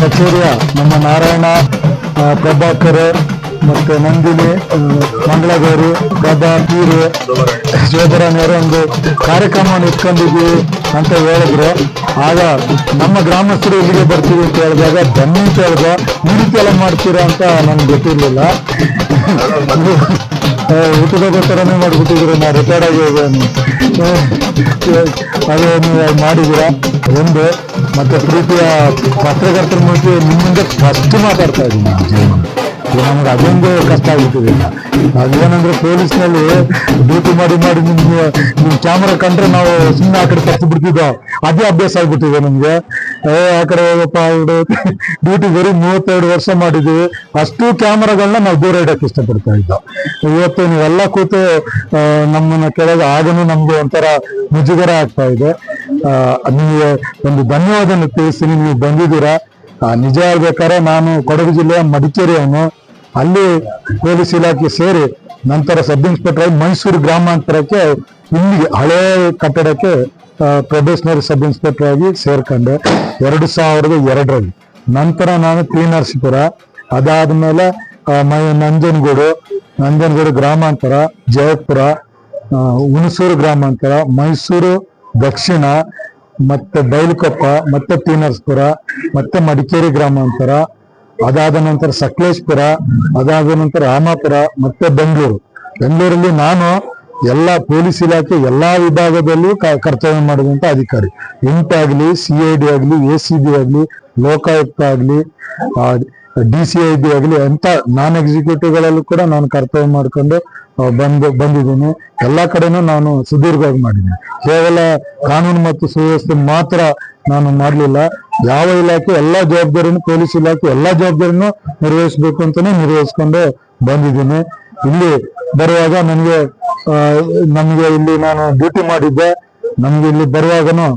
ಕಚೇರಿಯ ನಮ್ಮ ನಾರಾಯಣ ಪ್ರಭಾಕರ್, ಮತ್ತು ನಂದಿನಿ ಮಂಗಳಗೌರಿ, ಪ್ರಭಾ, ಪೀರು ಶೋಭರಾಣಿಯವರು ಒಂದು ಕಾರ್ಯಕ್ರಮವನ್ನು ಇಟ್ಕೊಂಡಿದ್ವಿ ಅಂತ ಹೇಳಿದ್ರು. ಆಗ ನಮ್ಮ ಗ್ರಾಮಸ್ಥರು ಇಲ್ಲಿಗೆ ಬರ್ತೀವಿ ಅಂತ ಹೇಳಿದಾಗ, ಬನ್ನಿ ಅಂತ ಹೇಳಿದ ಈ ರೀತಿ ಮಾಡ್ತೀರಾ ಅಂತ ನನಗೆ ಗೊತ್ತಿರ್ಲಿಲ್ಲ. ಊಟದ ಥರನೇ ಹುಟ್ಟಿದ್ರೆ ನಾ ರಿಟೈರ್ಡ್ ಆಗಿ. ಅದೇ ನೀವು ಮಾಡಿದ್ದೀರಾ? ಒಂದು, ಮತ್ತೆ ಪ್ರೀತಿಯ ಪತ್ರಕರ್ತರ ಮೂಲಕ ನಿಮ್ಮಿಂದ ಫಸ್ಟ್ ಮಾತಾಡ್ತಾ ಇದ್ದೀನಿ. ನಮ್ಗೆ ಅದೊಂದು ಕಷ್ಟ ಆಗ್ಬಿಟ್ಟಿದೆ. ಅದೇನಂದ್ರೆ ಪೊಲೀಸ್ನಲ್ಲಿ ಡ್ಯೂಟಿ ಮಾಡಿ ಮಾಡಿ ನಿಮ್ಗೆ ನಿಮ್ ಕ್ಯಾಮ್ರಾ ಕಂಡ್ರೆ ನಾವು ಸುಮ್ಮನೆ ಆ ಕಡೆ ತಪ್ಪು ಬಿಡ್ತಿದ್ದೋ, ಅದೇ ಅಭ್ಯಾಸ ಆಗ್ಬಿಟ್ಟಿದೆ ನಮ್ಗೆ. ಆ ಕಡೆ ಹೋಗಪ್ಪ ಡ್ಯೂಟಿ ಬರೀ ಮೂವತ್ತೆರಡು ವರ್ಷ ಮಾಡಿದ್ದೀವಿ ಅಷ್ಟು ಕ್ಯಾಮ್ರಾಗಳನ್ನ ನಾವು ದೂರ ಇಡಕ್ಕೆ ಇಷ್ಟಪಡ್ತಾ ಇದ್ದೋ. ಇವತ್ತು ನೀವೆಲ್ಲ ಕೂತು ನಮ್ಮನ್ನ ಕೆಳಗೆ ಆಗನು ನಮ್ಗೆ ಒಂಥರ ಮುಜುಗರ ಆಗ್ತಾ ಇದೆ. ನಿಮಗೆ ಒಂದು ಧನ್ಯವಾದ ತಿಳಿಸ್ತೀನಿ ನೀವು ಬಂದಿದ್ದೀರಾ. ನಿಜ ಹೇಳ್ಬೇಕಾದ್ರೆ ನಾನು ಕೊಡಗು ಜಿಲ್ಲೆಯ ಮಡಿಕೇರಿಯವನು ಅಲ್ಲಿ ಪೊಲೀಸ್ ಇಲಾಖೆ ಸೇರಿ ನಂತರ ಸಬ್ ಇನ್ಸ್ಪೆಕ್ಟರ್ ಆಗಿ ಮೈಸೂರು ಗ್ರಾಮಾಂತರಕ್ಕೆ ಇಲ್ಲಿ ಹಳೆ ಕಟ್ಟಡಕ್ಕೆ ಪ್ರೊಬೇಷನರಿ ಸಬ್ ಇನ್ಸ್ಪೆಕ್ಟರ್ ಆಗಿ ಸೇರ್ಕೊಂಡೆ ಎರಡು ಸಾವಿರದ ಎರಡರಲ್ಲಿ. ನಂತರ ನಾನು ಟಿ ನರಸೀಪುರ, ಅದಾದ ಮೇಲೆ ನಂಜನಗೂಡು ನಂಜನಗೂಡು ಗ್ರಾಮಾಂತರ, ಜಯಪುರ ಹುಣಸೂರು ಗ್ರಾಮಾಂತರ, ಮೈಸೂರು ದಕ್ಷಿಣ ಮತ್ತೆ ಬೈಲುಕೊಪ್ಪ, ಮತ್ತೆ ಟೀನರ್ಸ್ಪುರ ನರಸೀಪುರ ಮತ್ತೆ ಮಡಿಕೇರಿ ಗ್ರಾಮಾಂತರ ಅದಾದ ನಂತರ ಸಕಲೇಶ್ಪುರ, ಅದಾದ ನಂತರ ರಾಮಾಪುರ, ಮತ್ತೆ ಬೆಂಗಳೂರು. ಬೆಂಗಳೂರಲ್ಲಿ ನಾನು ಎಲ್ಲ ಪೊಲೀಸ್ ಇಲಾಖೆ ಎಲ್ಲಾ ವಿಭಾಗದಲ್ಲೂ ಕರ್ತವ್ಯ ಮಾಡಿದಂತ ಅಧಿಕಾರಿ. ಇಂಟ್ ಆಗ್ಲಿ ಸಿ ಐ ಡಿ ಆಗ್ಲಿ, ಎ ಸಿ ಬಿ ಆಗ್ಲಿ, ಲೋಕಾಯುಕ್ತ ಆಗ್ಲಿ ಡಿ ಸಿ ಐ ಆಗಲಿ ಅಂತ ನಾನ್ ಎಕ್ಸಿಕ್ಯೂಟಿವ್ ಗಳಲ್ಲೂ ಕೂಡ ನಾನು ಕರ್ತವ್ಯ ಮಾಡ್ಕೊಂಡು ಬಂದು, ಬಂದಿದ್ದೀನಿ. ಎಲ್ಲಾ ಕಡೆನೂ ನಾನು ಸುದೀರ್ಘವಾಗಿ ಮಾಡಿದ್ದೀನಿ. ಕೇವಲ ಕಾನೂನು ಮತ್ತು ಸುವ್ಯವಸ್ಥೆ ಮಾತ್ರ ನಾನು ಮಾಡಲಿಲ್ಲ. ಯಾವ ಇಲಾಖೆ, ಎಲ್ಲಾ ಜವಾಬ್ದಾರಿನೂ ಪೊಲೀಸ್ ಇಲಾಖೆ, ಎಲ್ಲಾ ಜವಾಬ್ದಾರಿನೂ ನಿರ್ವಹಿಸಬೇಕು ಅಂತಾನೆ ನಿರ್ವಹಿಸ್ಕೊಂಡು ಬಂದಿದ್ದೀನಿ. ಇಲ್ಲಿ ಬರುವಾಗ ನನಗೆ ನಮಗೆ ಇಲ್ಲಿ ನಾನು ಡ್ಯೂಟಿ ಮಾಡಿದ್ದೆ. ನಮ್ಗೆ ಇಲ್ಲಿ ಬರುವಾಗನು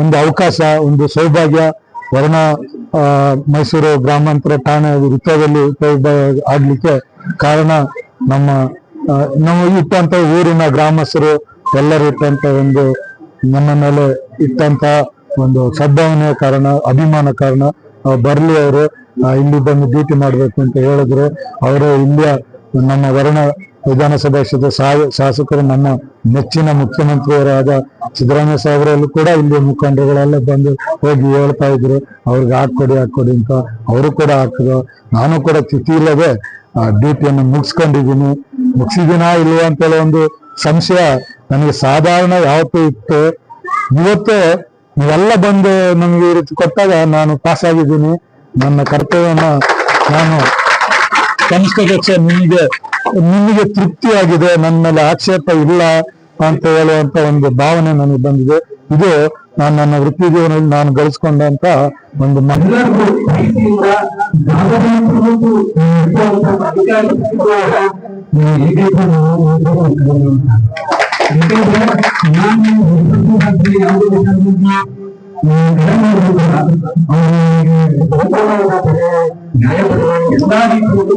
ಒಂದು ಅವಕಾಶ, ಒಂದು ಸೌಭಾಗ್ಯ, ವರ್ಣ ಮೈಸೂರು ಗ್ರಾಮಾಂತರ ಠಾಣೆ ವೃತ್ತದಲ್ಲಿ ಆಗ್ಲಿಕ್ಕೆ ಕಾರಣ ನಮ್ಮ ನಾವು ಇಟ್ಟಂತ ಊರಿನ ಗ್ರಾಮಸ್ಥರು ಎಲ್ಲರೂ ಇಟ್ಟಂತ ಒಂದು ನಮ್ಮ ಮೇಲೆ ಇಟ್ಟಂತ ಒಂದು ಸದ್ಭಾವನೆಯ ಕಾರಣ, ಅಭಿಮಾನ ಕಾರಣ ಬರ್ಲಿ ಅವರು ಇಲ್ಲಿ ಬಂದು ಡ್ಯೂಟಿ ಮಾಡ್ಬೇಕು ಅಂತ ಹೇಳಿದ್ರು. ಅವರು, ಇಲ್ಲಿಯ ನಮ್ಮ ವರ್ಣ ವಿಧಾನಸಭಾ ಕ್ಷೇತ್ರ ಶಾಸಕರು ನಮ್ಮ ನೆಚ್ಚಿನ ಮುಖ್ಯಮಂತ್ರಿಯವರಾದ ಸಿದ್ದರಾಮಯ್ಯ ಸಾಹೇಬರಲ್ಲೂ ಕೂಡ ಇಲ್ಲಿ ಮುಖಂಡರುಗಳೆಲ್ಲ ಬಂದು ಹೋಗಿ ಹೇಳ್ತಾ ಇದ್ರು, ಅವ್ರಿಗೆ ಹಾಕೊಡಿ ಹಾಕೊಡಿ ಅಂತ ಅವರು ಕೂಡ ಹಾಕಿದ್ರು. ನಾನು ಕೂಡ ತಿಥಿ ಇಲ್ಲದೆ ಡ್ಯೂಟಿಯನ್ನು ಮುಗಿಸ್ಕೊಂಡಿದ್ದೀನಿ. ಮುಗಿಸಿದ್ದೀನಾ ಇಲ್ವಾ ಅಂತೇಳಿ ಒಂದು ಸಂಶಯ ನನಗೆ ಸಾಧಾರಣ ಯಾವತ್ತೂ ಇತ್ತು. ಇವತ್ತು ನೀವೆಲ್ಲ ಬಂದು ನಮ್ಗೆ ಈ ರೀತಿ ಕೊಟ್ಟಾಗ ನಾನು ಪಾಸ್ ಆಗಿದ್ದೀನಿ. ನನ್ನ ಕರ್ತವ್ಯನ ನಾನು ಪಕ್ಷ ನಿಮಗೆ ನಿಮಗೆ ತೃಪ್ತಿಯಾಗಿದೆ, ನನ್ನ ಮೇಲೆ ಆಕ್ಷೇಪ ಇಲ್ಲ ಅಂತ ಹೇಳುವಂತ ಒಂದು ಭಾವನೆ ನನಗೆ ಬಂದಿದೆ. ಇದು ನಾನು ನನ್ನ ವೃತ್ತಿ ಜೀವನದಲ್ಲಿ ನಾನು ಗಳಿಸ್ಕೊಂಡಂತ ಒಂದು ಮ- ನ್ಯಾಯಪರವಾಗಿ ಎಲ್ಲಾ ರೀತಿಯಲ್ಲೂ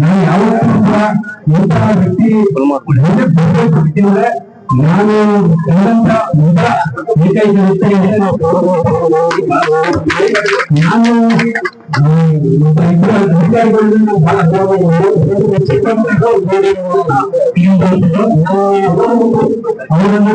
ನಾನು ಯಾವತ್ತೂ ಕೂಡ ವ್ಯಕ್ತಿ ನಾನು ಕಂಡಂತ ಮೊದಲ ಏಕೈಕ ನಾನು ಬಹಳ ಅವರನ್ನು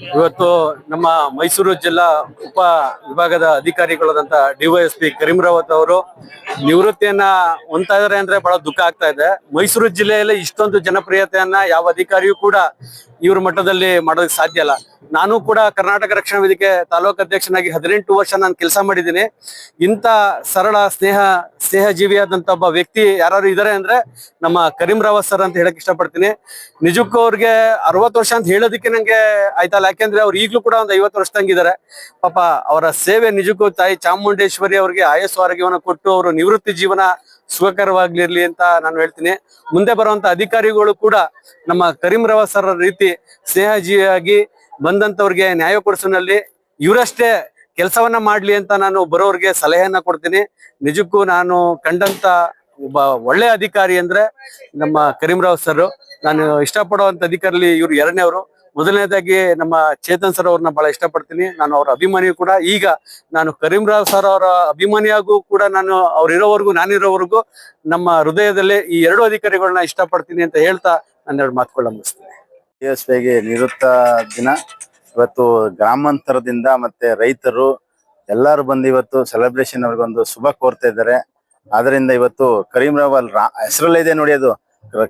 ಇವತ್ತು ನಮ್ಮ ಮೈಸೂರು ಜಿಲ್ಲಾ ಉಪ ವಿಭಾಗದ ಅಧಿಕಾರಿಗಳಾದಂತ ಡಿವೈಎಸ್ಪಿ ಕರೀಂ ಅವರು ನಿವೃತ್ತಿಯನ್ನ ಹೊಂತಿದ್ದಾರೆ ಅಂದ್ರೆ ಬಹಳ ದುಃಖ ಆಗ್ತಾ ಇದೆ. ಮೈಸೂರು ಜಿಲ್ಲೆಯಲ್ಲಿ ಇಷ್ಟೊಂದು ಜನಪ್ರಿಯತೆಯನ್ನ ಯಾವ ಅಧಿಕಾರಿಯೂ ಕೂಡ ಇವ್ರ ಮಟ್ಟದಲ್ಲಿ ಮಾಡೋದಕ್ಕೆ ಸಾಧ್ಯ ಇಲ್ಲ. ನಾನು ಕೂಡ ಕರ್ನಾಟಕ ರಕ್ಷಣಾ ವೇದಿಕೆ ತಾಲೂಕು ಅಧ್ಯಕ್ಷನಾಗಿ ಹದಿನೆಂಟು ವರ್ಷ ನಾನು ಕೆಲಸ ಮಾಡಿದ್ದೀನಿ. ಇಂಥ ಸರಳ ಸ್ನೇಹ ಸ್ನೇಹ ಜೀವಿಯಾದಂತ ಒಬ್ಬ ವ್ಯಕ್ತಿ ಯಾರು ಇದ್ದಾರೆ ಅಂದ್ರೆ ನಮ್ಮ ಕರೀಂ ರಾವತ್ ಸರ್ ಅಂತ ಹೇಳಕ್ ಇಷ್ಟಪಡ್ತೀನಿ. ನಿಜಕ್ಕೂ ಅವ್ರಿಗೆ ಅರವತ್ತು ವರ್ಷ ಅಂತ ಹೇಳೋದಕ್ಕೆ ನಂಗೆ ಆಯ್ತಲ್ಲ. ಯಾಕೆಂದ್ರೆ ಅವ್ರು ಈಗ್ಲೂ ಕೂಡ ಒಂದು ಐವತ್ತು ವರ್ಷದಂಗಿದ್ದಾರೆ ಪಾಪ ಅವರ ಸೇವೆ ನಿಜಕ್ಕೂ ತಾಯಿ ಚಾಮುಂಡೇಶ್ವರಿ ಅವರಿಗೆ ಆಯಸ್ಸು ಆರೋಗ್ಯವನ್ನು ಕೊಟ್ಟು ಅವರು ನಿವೃತ್ತಿ ಜೀವನ ಸುಖಕರವಾಗಿರ್ಲಿ ಅಂತ ನಾನು ಹೇಳ್ತೀನಿ. ಮುಂದೆ ಬರುವಂತ ಅಧಿಕಾರಿಗಳು ಕೂಡ ನಮ್ಮ ಕರೀಂ ಸರ್ ರೀತಿ ಸ್ನೇಹ ಜೀವಿಯಾಗಿ ಬಂದಂತವ್ರಿಗೆ ನ್ಯಾಯ ಕೊಡಿಸಿನಲ್ಲಿ ಇವರಷ್ಟೇ ಕೆಲಸವನ್ನ ಮಾಡ್ಲಿ ಅಂತ ನಾನು ಬರೋರಿಗೆ ಸಲಹೆಯನ್ನ ಕೊಡ್ತೀನಿ. ನಿಜಕ್ಕೂ ನಾನು ಕಂಡಂತ ಒಬ್ಬ ಒಳ್ಳೆ ಅಧಿಕಾರಿ ಅಂದ್ರೆ ನಮ್ಮ ಕರೀಂರಾವ್ ಸರ್ ನಾನು ಇಷ್ಟಪಡುವಂತ ಅಧಿಕಾರಿ ಇವ್ರು ಎರಡನೇವರು. ಮೊದಲನೇದಾಗಿ ನಮ್ಮ ಚೇತನ್ ಸರ್ ಅವ್ರನ್ನ ಬಹಳ ಇಷ್ಟಪಡ್ತೀನಿ. ನಾನು ಅವ್ರ ಅಭಿಮಾನಿ ಕೂಡ. ಈಗ ನಾನು ಕರೀಂರಾವ್ ಸರ್ ಅವರ ಅಭಿಮಾನಿಯಾಗೂ ಕೂಡ ನಾನು ಅವ್ರಿರೋವರೆಗೂ, ನಾನಿರೋವರೆಗೂ ನಮ್ಮ ಹೃದಯದಲ್ಲಿ ಈ ಎರಡು ಅಧಿಕಾರಿಗಳನ್ನ ಇಷ್ಟಪಡ್ತೀನಿ ಅಂತ ಹೇಳ್ತಾ ನನ್ನೆರಡು ಎರಡು ಮಾತುಗಳ ಗೆ ನಿವೃತ್ತ ದಿನ. ಇವತ್ತು ಗ್ರಾಮಾಂತರದಿಂದ ಮತ್ತೆ ರೈತರು ಎಲ್ಲರೂ ಬಂದು ಇವತ್ತು ಸೆಲೆಬ್ರೇಷನ್ ಅವ್ರಿಗೊಂದು ಶುಭ ಕೋರ್ತಾ ಇದ್ದಾರೆ. ಆದ್ರಿಂದ ಇವತ್ತು ಕರೀಂ ರಾವ್ ಅಲ್ಲಿ ಹೆಸರಲ್ಲೇ ಇದೆ ನೋಡಿ ಅದು.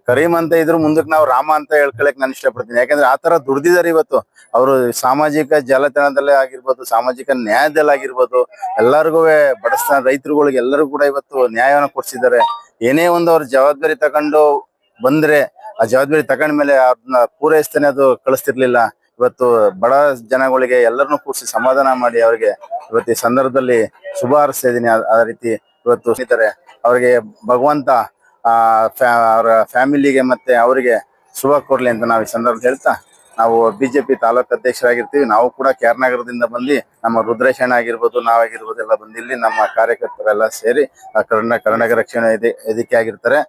ಕರೀಂ ಅಂತ ಇದ್ರು ಮುಂದಕ್ಕೆ ನಾವು ರಾಮ ಅಂತ ಹೇಳ್ಕೊಳಕ್ ನಾನು ಇಷ್ಟಪಡ್ತೀನಿ. ಯಾಕಂದ್ರೆ ಆತರ ದುಡ್ದಿದ್ದಾರೆ ಇವತ್ತು. ಅವರು ಸಾಮಾಜಿಕ ಜಾಲತಾಣದಲ್ಲೇ ಆಗಿರ್ಬೋದು, ಸಾಮಾಜಿಕ ನ್ಯಾಯದಲ್ಲಿ ಆಗಿರ್ಬೋದು, ಎಲ್ಲರಿಗೂ ಬಡಸ್ತಾನ ರೈತರುಗಳಿಗೆ ಎಲ್ಲರೂ ಕೂಡ ಇವತ್ತು ನ್ಯಾಯವನ್ನು ಕೊಡ್ಸಿದ್ದಾರೆ. ಏನೇ ಒಂದು ಅವ್ರ ಜವಾಬ್ದಾರಿ ತಗೊಂಡು ಬಂದ್ರೆ, ಆ ಜವಾಬ್ದಾರಿ ತಗೊಂಡ್ಮೇಲೆ ಅದನ್ನ ಪೂರೈಸ್ತಾನೆ ಅದು ಕಳಿಸ್ತಿರ್ಲಿಲ್ಲ. ಇವತ್ತು ಬಡ ಜನಗಳಿಗೆ ಎಲ್ಲರನ್ನೂ ಕೂರಿಸಿ ಸಮಾಧಾನ ಮಾಡಿ ಅವರಿಗೆ ಇವತ್ತು ಈ ಸಂದರ್ಭದಲ್ಲಿ ಶುಭ ಹಾರಿಸ್ತಾ ಇದ್ದೀನಿ. ಆ- ಆ ರೀತಿ ಇವತ್ತು ಸ್ನೇಹಿತರೆ, ಅವರಿಗೆ ಭಗವಂತ ಆ ಫ್ಯಾ- ಅವರ ಫ್ಯಾಮಿಲಿಗೆ ಮತ್ತೆ ಅವರಿಗೆ ಶುಭ ಕೊಡ್ಲಿ ಅಂತ ನಾವು ಈ ಸಂದರ್ಭದಲ್ಲಿ ಹೇಳ್ತಾ ನಾವು ಬಿಜೆಪಿ ತಾಲೂಕು ಅಧ್ಯಕ್ಷರಾಗಿರ್ತೀವಿ. ನಾವು ಕೂಡ ಕೆ.ಆರ್ ನಗರದಿಂದ ಬಂದು ನಮ್ಮ ರುದ್ರೇಶಣ ಆಗಿರ್ಬೋದು ನಾವಾಗಿರ್ಬೋದು ಎಲ್ಲ ಬಂದು ಇಲ್ಲಿ ನಮ್ಮ ಕಾರ್ಯಕರ್ತರೆಲ್ಲ ಸೇರಿ ಕರ್ಣ ಕರ್ನಾಟಕ ರಕ್ಷಣೆ ಇದೆ ಇದಕ್ಕೆ ಆಗಿರ್ತಾರೆ.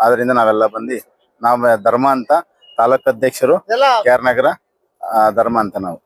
ಅದರಿಂದ ನಾವೆಲ್ಲ ಬಂದು ನಾವು ಧರ್ಮ ಅಂತ ತಾಲೂಕು ಅಧ್ಯಕ್ಷರು ಕೆ ಆರ್ ನಗರ ಧರ್ಮ ಅಂತ ನಾವು.